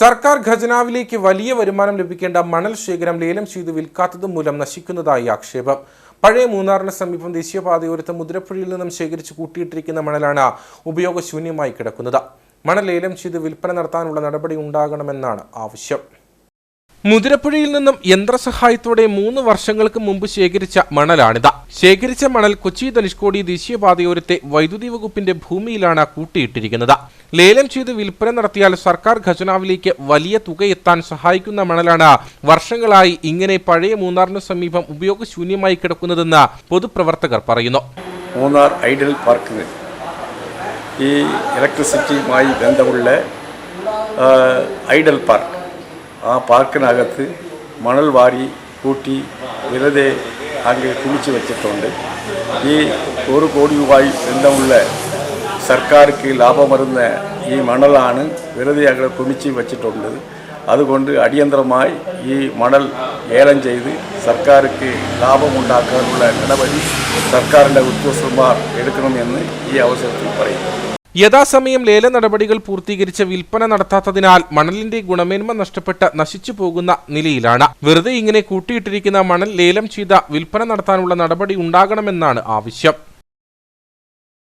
സർക്കാർ ഖജനാവിലേക്ക് വലിയ വരുമാനം ലഭിക്കേണ്ട മണൽ ശേഖരം ലേലം ചെയ്ത് വിൽക്കാത്തത് മൂലം നശിക്കുന്നതായി ആക്ഷേപം. പഴയ മൂന്നാറിന് സമീപം ദേശീയപാതയോരത്ത് മുതിരപ്പുഴയിൽ നിന്നും ശേഖരിച്ച് കൂട്ടിയിട്ടിരിക്കുന്ന മണലാണ് ഉപയോഗശൂന്യമായി കിടക്കുന്നത്. മണൽ ലേലം ചെയ്ത് വിൽപ്പന നടത്താനുള്ള നടപടി ഉണ്ടാകണമെന്നാണ് ആവശ്യം. മുതിരപ്പുഴയിൽ നിന്നും യന്ത്രസഹായത്തോടെ മൂന്ന് വർഷങ്ങൾക്ക് മുമ്പ് ശേഖരിച്ച മണലാണിത്. ശേഖരിച്ച മണൽ കൊച്ചി ധനുഷ്കോടി ദേശീയപാതയോരത്തെ വൈദ്യുതി വകുപ്പിന്റെ ഭൂമിയിലാണ് കൂട്ടിയിട്ടിരിക്കുന്നത്. ലേലം ചെയ്ത് വിൽപ്പന നടത്തിയാൽ സർക്കാർ ഖജനാവിലേക്ക് വലിയ തുക എത്താൻ സഹായിക്കുന്ന മണലാണ്. വർഷങ്ങളായി ഇങ്ങനെ പഴയ മൂന്നാറിന് സമീപം ഉപയോഗശൂന്യമായി കിടക്കുന്നതെന്ന് പൊതുപ്രവർത്തകർ പറയുന്നു. മൂന്നാർ ഐഡൽ പാർക്കിന് ഈ ഇലക്ട്രിസിറ്റിയുമായി ബന്ധമുള്ള ഐഡൽ പാർക്ക്. ആ പാർക്കിനകത്ത് മണൽ വാരി കൂട്ടി വെറുതെ അങ്ങ് കുമിച്ച് വെച്ചിട്ടുണ്ട്. ഈ ഒരു കോടി രൂപ ബന്ധമുള്ള സർക്കാർക്ക് ലാഭം വരുന്ന ഈ മണലാണ് വെറുതെ ഞങ്ങൾ കുമിച്ച് വെച്ചിട്ടുണ്ട്. അതുകൊണ്ട് അടിയന്തരമായി ഈ മണൽ ഏലം ചെയ്ത് സർക്കാർക്ക് ലാഭമുണ്ടാക്കാനുള്ള നടപടി സർക്കാരിന്റെ ഉദ്യോഗസ്ഥന്മാർ എടുക്കണമെന്ന് ഈ അവസരത്തിൽ പറയുന്നു. യഥാസമയം ലേല നടപടികൾ പൂർത്തീകരിച്ച് വിൽപ്പന നടത്താത്തതിനാൽ മണലിന്റെ ഗുണമേന്മ നഷ്ടപ്പെട്ട് നശിച്ചു പോകുന്ന നിലയിലാണ്. വെറുതെ ഇങ്ങനെ കൂട്ടിയിട്ടിരിക്കുന്ന മണൽ ലേലം ചെയ്ത വിൽപ്പന നടത്താനുള്ള നടപടി ഉണ്ടാകണമെന്നാണ് ആവശ്യം.